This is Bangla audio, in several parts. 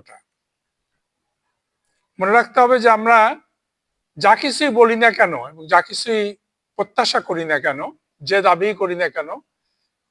বক্তব্যটা মনে রাখতে হবে যে আমরা যা কিছুই বলি না কেন এবং যা কিছুই প্রত্যাশা করি না কেন, যে দাবি করি না কেন,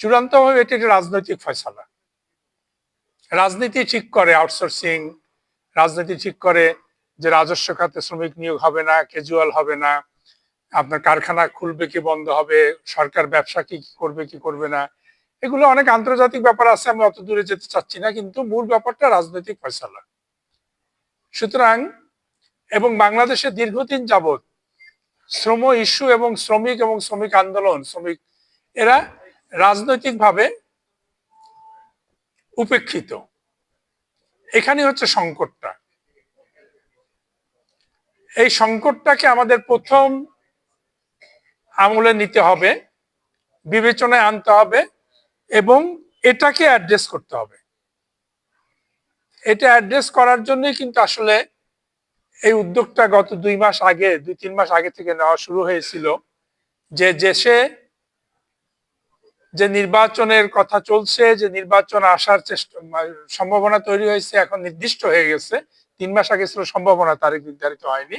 চূড়ান্তভাবে এটি একটি রাজনৈতিক ফয়সালা। রাজনীতি ঠিক করে আউটসোর্সিং রাজনীতি ঠিক করে যে রাজস্ব খাতে শ্রমিক নিয়োগ হবে না ক্যাজুয়াল হবে না, আপনার কারখানা খুলবে কি বন্ধ হবে, সরকার ব্যবসা কি করবে কি করবে না এগুলো অনেক আন্তর্জাতিক ব্যাপার আছে, আমি অত দূরে যেতে চাচ্ছি না, কিন্তু মূল ব্যাপারটা রাজনৈতিক ফয়সালা। সুতরাং, এবং বাংলাদেশে দীর্ঘদিন যাবৎ শ্রম ইস্যু এবং শ্রমিক এবং শ্রমিক আন্দোলন, শ্রমিক, এরা রাজনৈতিকভাবে উপেক্ষিত। এখানে হচ্ছে সংকটটা। এই সংকটটাকে আমাদের প্রথম আমলে নিতে হবে, বিবেচনায় আনতে হবে এবং এটাকে অ্যাড্রেস করতে হবে। এটা অ্যাড্রেস করার জন্যই কিন্তু আসলে এই উদ্যোগটা গত দুই মাস আগে, দুই তিন মাস আগে থেকে নেওয়া শুরু হয়েছিল যে দেশে যে নির্বাচনের কথা চলছে, যে নির্বাচন আসার চেষ্টা, সম্ভাবনা তৈরি হয়েছে, এখন নির্দিষ্ট হয়ে গেছে। তিন মাস আগে ছিল, সম্ভাবনা তারিখ নির্ধারিত হয়নি।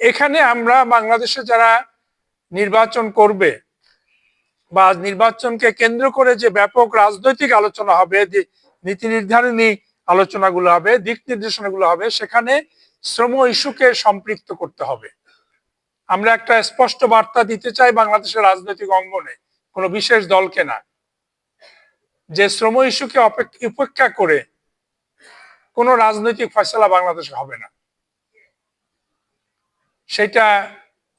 এখানে আমরা বাংলাদেশে যারা নির্বাচন করবে বা নির্বাচনকে কেন্দ্র করে যে ব্যাপক রাজনৈতিক আলোচনা হবে নীতি নির্ধারণী আলোচনাগুলো হবে, দিক নির্দেশনাগুলো হবে, সেখানে শ্রম ইস্যুকে সম্পৃক্ত করতে হবে। আমরা একটা স্পষ্ট বার্তা দিতে চাই বাংলাদেশের রাজনৈতিক অঙ্গনে, কোনো বিশেষ দলকে না। যে শ্রম ইস্যুকে উপেক্ষা করে কোনো রাজনৈতিক ফয়সলা বাংলাদেশে হবে না। সেটা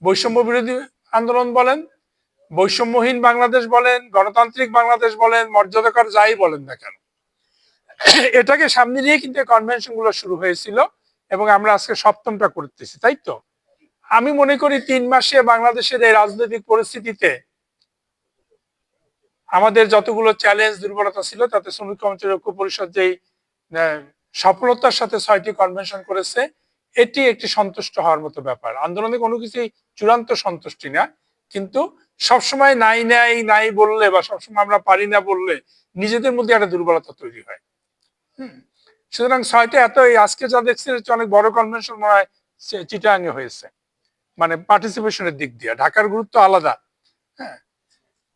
বৈষম্য বিরোধী আন্দোলন বলেন বৈষম্যহীন বাংলাদেশ বলেন, গণতান্ত্রিক বাংলাদেশ বলেন, মর্যাদাকর যাই বলেন না কেন। এটাকে সামনে নিয়ে কিন্তু কনভেনশনগুলো শুরু হয়েছিল এবং আমরা আজকে সপ্তমটা করতেছি, তাই তো? আমি মনে করি তিন মাসে বাংলাদেশের এই রাজনৈতিক পরিস্থিতিতে আমাদের যতগুলো চ্যালেঞ্জ দুর্বলতা ছিল, তাতে শ্রমিক কর্মচারী ঐক্য পরিষদ যেই সফলতার সাথে ছয়টি কনভেনশন করেছে, এটি একটি সন্তুষ্ট হওয়ার মতো ব্যাপার। আন্দোলনে কোনো কিছুই চূড়ান্ত সন্তুষ্টি না, কিন্তু সবসময় নাই নাই নাই বললে বা সবসময় আমরা পারি না বললে নিজেদের মধ্যে একটা দুর্বলতা তৈরি হয়। সুতরাং ছয়টা এত আজকে যা দেখছি অনেক বড় কনভেনশন মনে হয় চিটাঙ্গে হয়েছে। মানে পার্টিসিপেশনের দিক দিয়ে। ঢাকার গুরুত্ব আলাদা। হ্যাঁ।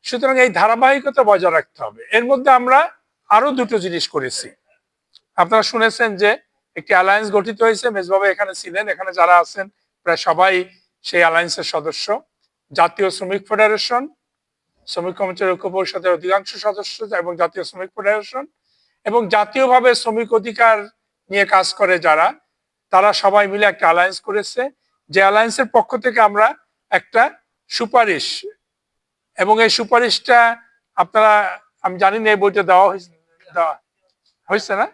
সুতরাং এই ধারাবাহিকতা বজায় রাখতে হবে। এর মধ্যে আমরা আরও দুটো জিনিস করেছি। আপনারা শুনেছেন যে একটি অ্যালায়েন্স গঠিত হয়েছে। মেজবাবা এখানে ছিলেন। এখানে যারা আছেন, প্রায় সবাই সেই অ্যালায়েন্সের সদস্য। জাতীয় শ্রমিক ফেডারেশন, শ্রমিক কর্মচারী ঐক্য পরিষদের অধিকাংশ সদস্য এবং জাতীয় শ্রমিক ফেডারেশন এবং জাতীয়ভাবে শ্রমিক অধিকার নিয়ে কাজ করে যারা, তারা সবাই মিলে একটা অ্যালায়েন্স করেছে। যে অ্যালায়েন্সের পক্ষ থেকে আমরা একটা সুপারিশ এবং এই সুপারিশটা আপনারা, আমি জানি না এই বইটা দেওয়া হয়েছে দেওয়া হয়েছে না?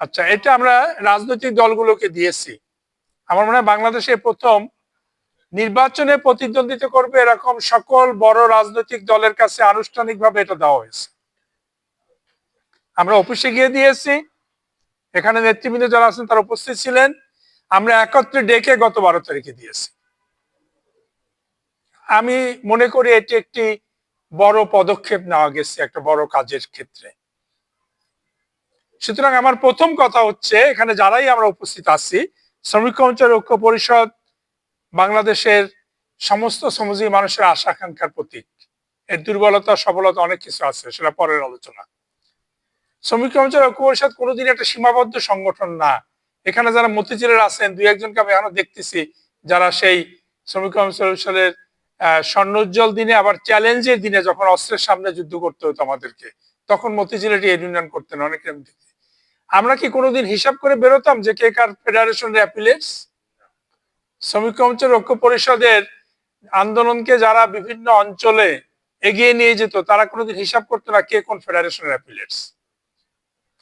আচ্ছা এটা আমরা রাজনৈতিক দলগুলোকে দিয়েছি। আমার মনে হয় বাংলাদেশে প্রথম নির্বাচনে প্রতিদ্বন্দ্বিতা করবে এরকম সকল বড় রাজনৈতিক দলের কাছে আনুষ্ঠানিকভাবে এটা দেওয়া হয়েছে। আমরা অফিসে গিয়ে দিয়েছি, এখানে নেতৃবৃন্দ যারা আছেন তারা উপস্থিত ছিলেন। আমরা একত্রে ডেকে গত বারো তারিখে দিয়েছি। আমি মনে করি এটি একটি বড় পদক্ষেপ নেওয়া গেছে, একটা বড় কাজের ক্ষেত্রে। সুতরাং আমার প্রথম কথা হচ্ছে, এখানে যারাই আমরা উপস্থিত আছি, শ্রমিক কর্মচারী ঐক্য পরিষদ বাংলাদেশের সমস্ত শ্রমজীবী মানুষের আশা আকাঙ্ক্ষার প্রতীক। এর দুর্বলতা সবলতা অনেক কিছু আছে, সেটা পরের আলোচনা। শ্রমিক কর্মচারী ঐক্য পরিষদ কোনোদিন একটা সীমাবদ্ধ সংগঠন না। এখানে যারা মতিঝিলের আছেন, দুই একজনকে আমি এখনও দেখতেছি, যারা সেই শ্রমিক কর্মচারী পরিষদের স্বর্ণোজ্জ্বল দিনে, আবার চ্যালেঞ্জের দিনে যখন অস্ত্রের সামনে যুদ্ধ করতে হতো আমাদেরকে, তখন মতিঝিল এটি ইউনিয়ন করতেন, অনেকে আমরা কি কোনোদিন হিসাব করে বেরোতাম যে কে কার ফেডারেশন অ্যাপিলেটস? শ্রমিক কর্মচারী ঐক্য পরিষদের আন্দোলনকে যারা বিভিন্ন অঞ্চলে এগিয়ে নিয়ে যেত, তারা কোনোদিন হিসাব করতো না কে কোন ফেডারেশনের অ্যাপিলেটস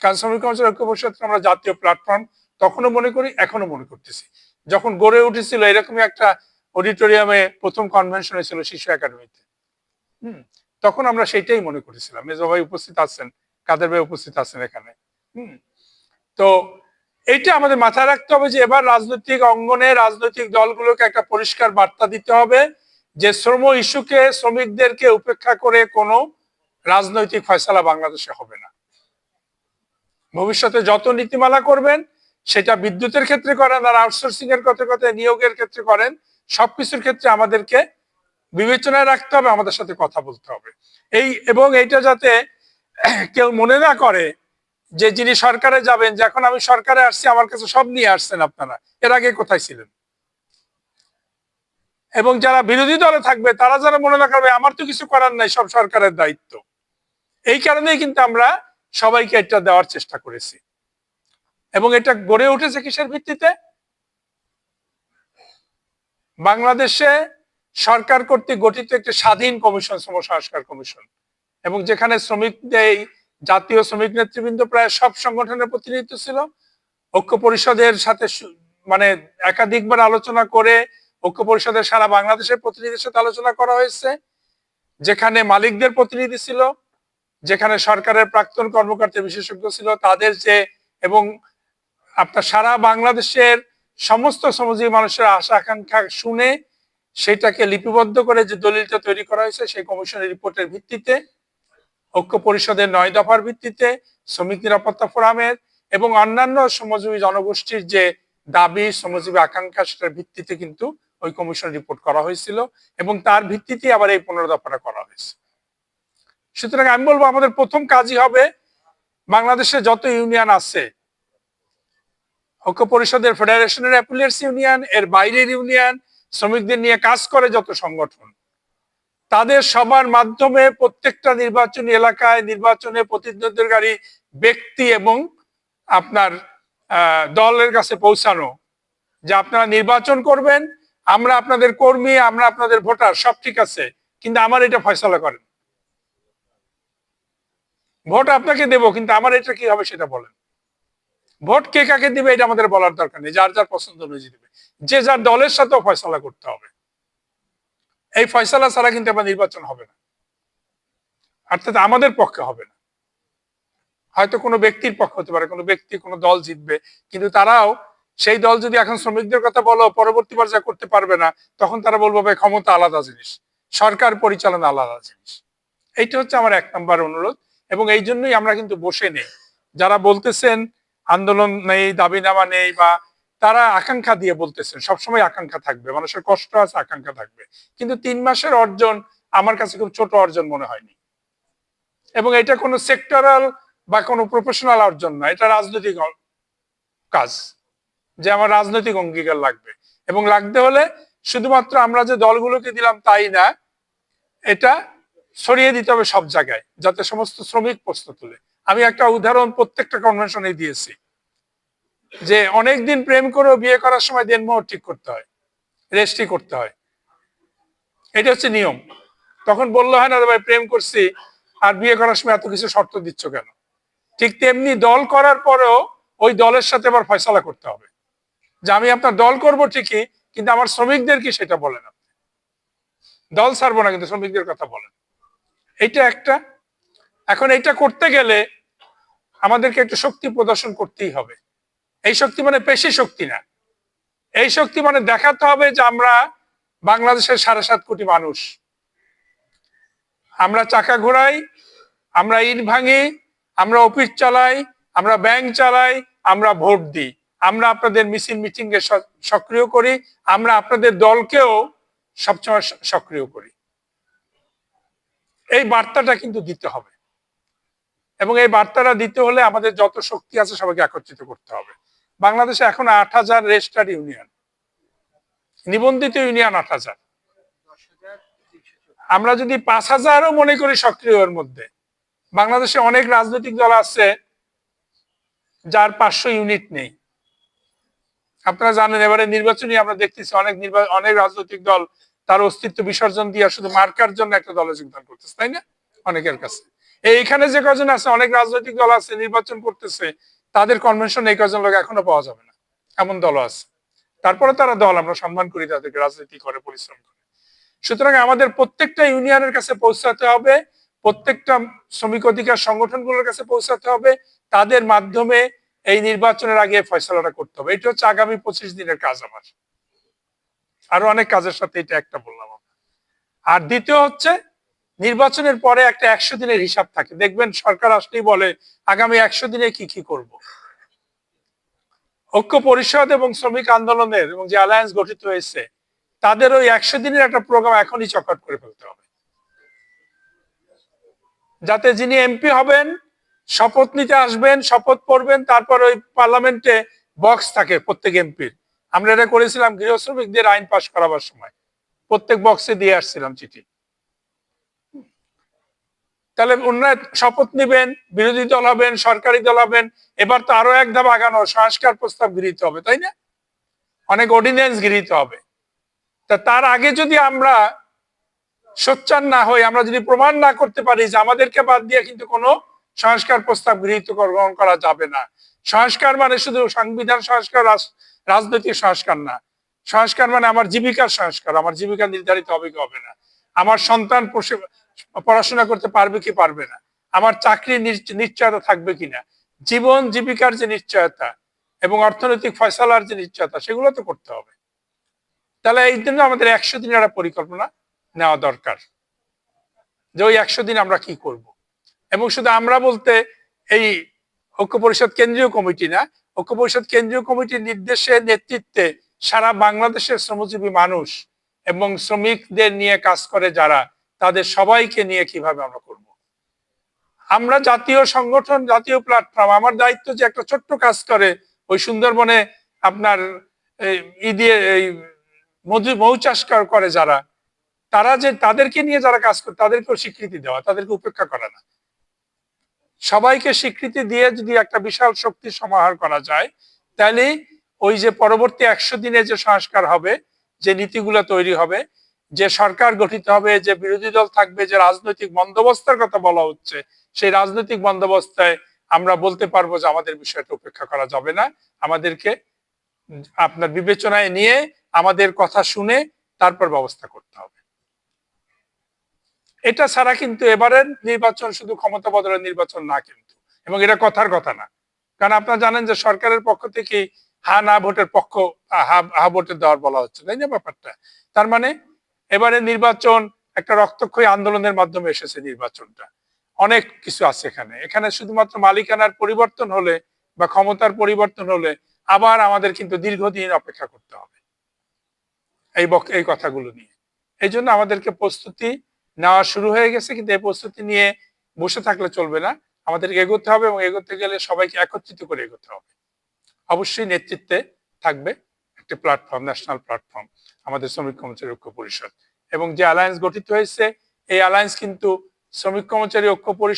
কারণ শ্রমিক কর্মচারী ঐক্য পরিষদ আমরা জাতীয় প্ল্যাটফর্ম, তখনও মনে করি এখনও মনে করতেছি। যখন গড়ে উঠেছিল, এরকমই একটা অডিটোরিয়ামে প্রথম কনভেনশন হয়েছিল শিশু একাডেমিতে। হম, তখন আমরা সেটাই মনে করেছিলাম। মেজো ভাই উপস্থিত আছেন, কাদের ভাই উপস্থিত আছেন এখানে? হম, তো এইটা আমাদের মাথায় রাখতে হবে যে এবার রাজনৈতিক অঙ্গনে রাজনৈতিক দলগুলোকে একটা পরিষ্কার বার্তা দিতে হবে যে শ্রম ইস্যুকে শ্রমিকদেরকে উপেক্ষা করে কোনো রাজনৈতিক ফয়সলা বাংলাদেশে হবে না। ভবিষ্যতে যত নীতিমালা করবেন, সেটা বিদ্যুতের ক্ষেত্রে করেন আর আউটসোর্সিং এর কথা কথা নিয়োগের ক্ষেত্রে করেন, সবকিছুর ক্ষেত্রে আমাদেরকে বিবেচনায় রাখতে হবে, আমাদের সাথে কথা বলতে হবে। এই এবং এইটা যাতে কেউ মনে না করে যে যিনি সরকারে যাবেন, যে এখন আমি সরকারে আসছি, আমার কাছে সব নিয়ে আসছেন আপনারা। এর আগে কোথায় ছিলেন? এবং যারা বিরোধী দলে থাকবে, তারা যারা মনে রাখবে আমার তো কিছু করার নাই, সব সরকারের দায়িত্ব। এই কারণেই কিন্তু আমরা সবাইকে এটা দেওয়ার চেষ্টা করেছি। এবং এটা গড়ে উঠেছে কিসের ভিত্তিতে? বাংলাদেশে সরকার কর্তৃক গঠিত একটি স্বাধীন কমিশন, শ্রম সংস্কার কমিশন। এবং যেখানে শ্রমিকদের জাতীয় শ্রমিক নেতৃবৃন্দ প্রায় সব সংগঠনের প্রতিনিধিত্ব ছিল। ঐক্য পরিষদের সাথে মানে একাধিকবার আলোচনা করে ঐক্য পরিষদের সারা বাংলাদেশের প্রতিনিধির সাথে আলোচনা করা হয়েছে। যেখানে মালিকদের প্রতিনিধি ছিল, যেখানে সরকারের প্রাক্তন কর্মকর্তা বিশেষজ্ঞ ছিল, তাদের যে এবং আপনার সারা বাংলাদেশের সমস্ত শ্রমজীবী মানুষের আশা আকাঙ্ক্ষা শুনে সেটাকে লিপিবদ্ধ করে যে দলিলটা তৈরি করা হয়েছে, সেই কমিশনের রিপোর্টের ভিত্তিতে ঐক্য পরিষদের নয় দফার ভিত্তিতে শ্রমিক নিরাপত্তা ফোরামের এবং অন্যান্য শ্রমজীবী জনগোষ্ঠীর যে দাবি, শ্রমজীবী আকাঙ্ক্ষা, সেটার ভিত্তিতে কিন্তু ওই কমিশন রিপোর্ট করা হয়েছিল এবং তার ভিত্তিতে আবার এই পনেরো দফাটা করা হয়েছে। সুতরাং আমি বলব, আমাদের প্রথম কাজই হবে বাংলাদেশে যত ইউনিয়ন আছে, ঐক্য পরিষদের, ফেডারেশনের, অ্যাপিলিয়ার্স ইউনিয়ন, এর বাইরের ইউনিয়ন, শ্রমিকদের নিয়ে কাজ করে যত সংগঠন তাদের সবার মাধ্যমে প্রত্যেকটা নির্বাচনী এলাকায় নির্বাচনে প্রতিদ্বন্দ্বিকারী ব্যক্তি এবং আপনার দলের কাছে পৌঁছানো। যে আপনারা নির্বাচন করবেন, আমরা আপনাদের কর্মী, আমরা আপনাদের ভোটার, সব ঠিক আছে, কিন্তু আমার এটা ফয়সলা করেন। ভোট আপনাকে দেব, কিন্তু আমার এটা কি হবে সেটা বলেন। ভোট কে কাকে দিবে, এটা আমাদের বলার দরকার নেই, যার যার পছন্দ অনুযায়ী দিবে। যে যার দলের সাথেও ফয়সলা করতে হবে। এই ফয়সলা ছাড়া কিন্তু আবার নির্বাচন হবে না। অর্থাৎ আমাদের পক্ষে হবে না। হয়তো কোনো ব্যক্তির পক্ষ হতে পারে, কোনো ব্যক্তি, কোনো দল জিতবে, কিন্তু তারাও সেই দল যদি এখন শ্রমিকদের কথা বলো পরবর্তী পর্যায়ে করতে পারবে না, তখন তারা বলব, ভাই, ক্ষমতা আলাদা জিনিস। সরকার পরিচালনা আলাদা জিনিস। এইটা হচ্ছে আমার এক নম্বর অনুরোধ, এবং এই জন্যই আমরা কিন্তু বসে নেই। যারা বলতেছেন, আন্দোলন নেই দাবিনামা নেই, বা তারা আকাঙ্ক্ষা দিয়ে বলতেছেন, সবসময় আকাঙ্ক্ষা থাকবে, মানুষের কষ্ট আছে, আকাঙ্ক্ষা থাকবে। কিন্তু তিন মাসের অর্জন আমার কাছে খুব ছোট অর্জন মনে হয়নি। এবং এটা কোনো সেক্টরাল বা কোনো প্রফেশনাল অর্জন না, এটা রাজনৈতিক কাজ, যে আমার রাজনৈতিক অঙ্গীকার লাগবে। এবং লাগতে হলে শুধুমাত্র আমরা যে দলগুলোকে দিলাম তাই না, এটা ছড়িয়ে দিতে হবে সব জায়গায়, যাতে সমস্ত শ্রমিক প্রশ্ন তুলে আমি একটা উদাহরণ প্রত্যেকটা কনভেনশনে দিয়েছি। যে অনেক দিন প্রেম করেও বিয়ে করার সময় দেনমোহর ঠিক করতে হয় রেজিস্ট্রি করতে হয়। এটা হচ্ছে নিয়ম। তখন বলল, হয় না ভাই, প্রেম করছি, আর বিয়ে করার সময় এত কিছু শর্ত দিচ্ছ কেন? ঠিক তেমনি দল করার পরেও ওই দলের সাথে আবার ফয়সালা করতে হবে। যে আমি আপনার দল করব ঠিকই, কিন্তু আমার শ্রমিকদের কি সেটা বলেন আপনি? দল ছাড়বো না, কিন্তু শ্রমিকদের কথা বলেন। এইটা একটা। এখন এইটা করতে গেলে আমাদেরকে একটু শক্তি প্রদর্শন করতেই হবে। এই শক্তি মানে পেশি শক্তি না। এই শক্তি মানে দেখাতে হবে যে আমরা বাংলাদেশের সাড়ে সাত কোটি মানুষ। আমরা চাকা ঘোরাই আমরা ইট ভাঙি, আমরা অফিস চালাই, আমরা ব্যাংক চালাই, আমরা ভোট দিই। আমরা আপনাদের মিছিল মিটিং এ সক্রিয় করি, আমরা আপনাদের দলকেও সবসময় সক্রিয় করি। এই বার্তাটা কিন্তু দিতে হবে। এবং এই বার্তাটা দিতে হলে আমাদের যত শক্তি আছে সবাইকে একত্রিত করতে হবে। বাংলাদেশে এখন আট হাজার রেজিস্টার্ড ইউনিয়ন। নিবন্ধিত ইউনিয়ন আট হাজার। আমরা যদি পাঁচ হাজারও মনে করি সক্রিয় এর মধ্যে, বাংলাদেশে অনেক রাজনৈতিক দল আছে যার পাঁচশো ইউনিট নেই। আপনারা জানেন, এবারে নির্বাচনী আমরা দেখতেছি অনেক নির্বাচন অনেক রাজনৈতিক দল তার অস্তিত্ব বিসর্জন দিয়ে শুধু মার্কার জন্য একটা দলে যোগদান করতেছে, তাই না? অনেকের কাছে। এইখানে যে কজন আছে, অনেক রাজনৈতিক দল আছে, নির্বাচন করতেছে তাদের কনভেনশন এই কজন লোক এখনও পাওয়া যাবে না। এমন দল আছে। তারপরে তারা দল, আমরা সম্মান করি তাদেরকে, রাজনীতি করে, পরিশ্রম করে। সুতরাং আমাদের প্রত্যেকটা ইউনিয়নের কাছে পৌঁছাতে হবে, প্রত্যেকটা শ্রমিক অধিকার সংগঠনগুলোর কাছে পৌঁছাতে হবে, তাদের মাধ্যমে এই নির্বাচনের আগে ফয়সলাটা করতে হবে। এটা হচ্ছে আগামী পঁচিশ দিনের কাজ আমার। আরও অনেক কাজের সাথে এটা একটা বললাম। আর দ্বিতীয় হচ্ছে নির্বাচনের পরে একটা একশো দিনের হিসাব থাকে। দেখবেন সরকার আসলেই বলে, আগামী একশো দিনে কি কি করব। ঐক্য পরিষদ এবং শ্রমিক আন্দোলনের এবং যে অ্যালায়েন্স গঠিত হয়েছে, তাদের ওই একশো দিনের একটা প্রোগ্রাম এখনই চকট করে ফেলতে হবে। যাতে যিনি এমপি হবেন, শপথ নিতে আসবেন, শপথ পড়বেন, তারপর ওই পার্লামেন্টে বক্স থাকে প্রত্যেক এমপির আমরা এটা করেছিলাম গৃহ শ্রমিকদের আইন পাশ করাবার সময়। প্রত্যেক বক্সে দিয়ে আসছিলাম চিঠি। তাহলে ওনারা শপথ নেবেন, বিরোধী দল হবেন, সরকারি দল হবেন, এবার তো আরও এক ধাপ আগানো, সংস্কার প্রস্তাব গৃহীত হবে, তাই না? অনেক অর্ডিন্যান্স গৃহীত হবে। তা তার আগে যদি আমরা সোচ্চার না হই, আমরা যদি প্রমাণ না করতে পারি যে আমাদেরকে বাদ দিয়ে কিন্তু কোনো সংস্কার প্রস্তাব গৃহীত গ্রহণ করা যাবে না। সংস্কার মানে শুধু সংবিধান সংস্কার রাজনৈতিক সংস্কার না। সংস্কার মানে আমার জীবিকার সংস্কার, আমার জীবিকা নির্ধারিত হবে কি হবে না। আমার সন্তান পড়াশোনা করতে পারবে কি পারবে না? আমার নিশ্চ- নিশ্চয়তা থাকবে কিনা? জীবন জীবিকার যে নিশ্চয়তা এবং অর্থনৈতিক ফয়সালার যে নিশ্চয়তা, সেগুলো তো করতে হবে। তাহলে এই জন্য আমাদের একশো দিনের একটা পরিকল্পনা নেওয়া দরকার। যে ওই একশো দিন আমরা কি করব? এবং শুধু আমরা বলতে এই ঐক্য পরিষদ কেন্দ্রীয় কমিটি না, ঐক্য পরিষদ কেন্দ্রীয় কমিটির নির্দেশে, নেতৃত্বে সারা বাংলাদেশের শ্রমজীবী মানুষ এবং শ্রমিকদের নিয়ে কাজ করে যারা তাদের সবাইকে নিয়ে কীভাবে আমরা করব? আমরা জাতীয় সংগঠন, জাতীয় প্ল্যাটফর্ম আমার দায়িত্ব যে একটা ছোট্ট কাজ করে ওই সুন্দরবনে আপনার মৌ চাষ করে যারা, তারা যে তাদেরকে নিয়ে যারা কাজ করে, তাদেরকেও স্বীকৃতি দেওয়া, তাদেরকে উপেক্ষা করা না। সবাইকে স্বীকৃতি দিয়ে যদি একটা বিশাল শক্তি সমাহার করা যায় তাহলে ওই যে পরবর্তী একশো দিনে যে সংস্কার হবে, যে নীতিগুলো তৈরি হবে যে সরকার গঠিত হবে, যে বিরোধী দল থাকবে, যে রাজনৈতিক বন্দোবস্তের কথা বলা হচ্ছে, সেই রাজনৈতিক বন্দোবস্তায় আমরা বলতে পারব যে আমাদের বিষয়টা উপেক্ষা করা যাবে না। আমাদেরকে আপনার বিবেচনায় নিয়ে, আমাদের কথা শুনে তারপর ব্যবস্থা করতে হবে। এটা ছাড়া কিন্তু এবারের নির্বাচন শুধু ক্ষমতা বদলের নির্বাচন না কিন্তু, এবং এটা কথার কথা না। কারণ আপনারা জানেন যে সরকারের পক্ষ থেকে হা না ভোটের পক্ষ, হা হা ভোটে দেওয়ার বলা হচ্ছে, তাই না ব্যাপারটা? তার মানে এবারে নির্বাচন, একটা রক্তক্ষয়ী আন্দোলনের মাধ্যমে এসেছে নির্বাচনটা। অনেক কিছু আছে এখানে। এখানে শুধুমাত্র মালিকানার পরিবর্তন হলে বা ক্ষমতার পরিবর্তন হলে আবার আমাদের কিন্তু দীর্ঘদিন অপেক্ষা করতে হবে। এই এই কথাগুলো নিয়ে। এই জন্য আমাদেরকে প্রস্তুতি নেওয়া শুরু হয়ে গেছে, কিন্তু এই প্রস্তুতি নিয়ে বসে থাকলে চলবে না। আমাদেরকে এগোতে হবে এবং এগোতে গেলে সবাইকে একত্রিত করে এগোতে হবে। অবশ্যই নেতৃত্বে থাকবে। একটি প্ল্যাটফর্ম ন্যাশনাল প্ল্যাটফর্ম আমাদের শ্রমিক কর্মচারী ঐক্য পরিষদ। এবং যে অ্যালায়েন্স গঠিত হয়েছে, এই অ্যালায়েন্স কিন্তু শ্রমিক কর্মচারী ঐক্য পরিষদ